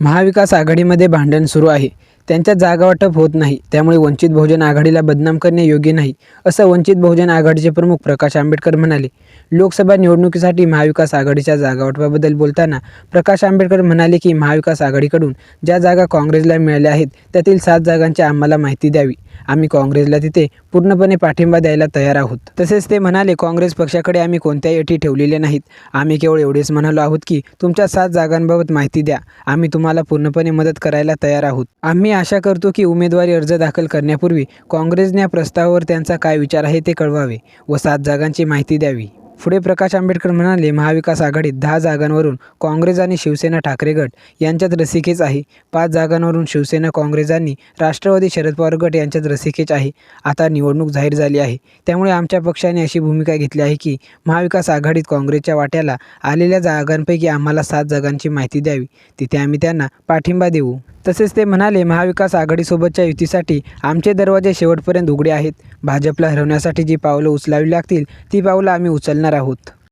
महाविकास आघाडीमध्ये भांडण सुरू आहे. त्यांच्या जागा वाटप होत नाही. त्यामुळे वंचित बहुजन आघाडीला बदनाम करणे योग्य नाही असं वंचित बहुजन आघाडीचे प्रमुख प्रकाश आंबेडकर म्हणाले. लोकसभा निवडणुकीसाठी महाविकास आघाडीच्या जागावाटपाबद्दल बोलताना प्रकाश आंबेडकर म्हणाले की महाविकास आघाडीकडून ज्या जागा काँग्रेसला मिळाल्या आहेत त्यातील सात जागांची आम्हाला माहिती द्यावी. आम्ही काँग्रेसला तिथे पूर्णपणे पाठिंबा द्यायला तयार आहोत. तसेच ते म्हणाले काँग्रेस पक्षाकडे आम्ही कोणत्याही अटी ठेवलेल्या नाहीत. आम्ही केवळ एवढेच म्हणालो आहोत की तुमच्या सात जागांबाबत माहिती द्या. आम्ही तुम्हाला पूर्णपणे मदत करायला तयार आहोत. आम्ही आशा करतो की उमेदवारी अर्ज दाखल करण्यापूर्वी काँग्रेसने या प्रस्तावावर त्यांचा काय विचार आहे ते कळवावे व सात जागांची माहिती द्यावी. पुढे प्रकाश आंबेडकर म्हणाले महाविकास आघाडीत दहा जागांवरून काँग्रेस आणि शिवसेना ठाकरे गट यांच्यात रसिकेच आहे. पाच जागांवरून शिवसेना काँग्रेस आणि राष्ट्रवादी शरद पवार गट यांच्यात रसिकेच आहे. आता निवडणूक जाहीर झाली आहे. त्यामुळे आमच्या पक्षाने अशी भूमिका घेतली आहे की महाविकास आघाडीत काँग्रेसच्या वाट्याला आलेल्या जागांपैकी आम्हाला सात जागांची माहिती द्यावी. तिथे आम्ही त्यांना पाठिंबा देऊ. तसेच ते म्हणाले महाविकास आघाडीसोबतच्या युतीसाठी आमचे दरवाजे शेवटपर्यंत उघडे आहेत. भाजपला हरवण्यासाठी जी पावलं उचलावी लागतील ती पावलं आम्ही उचलणार आहोत.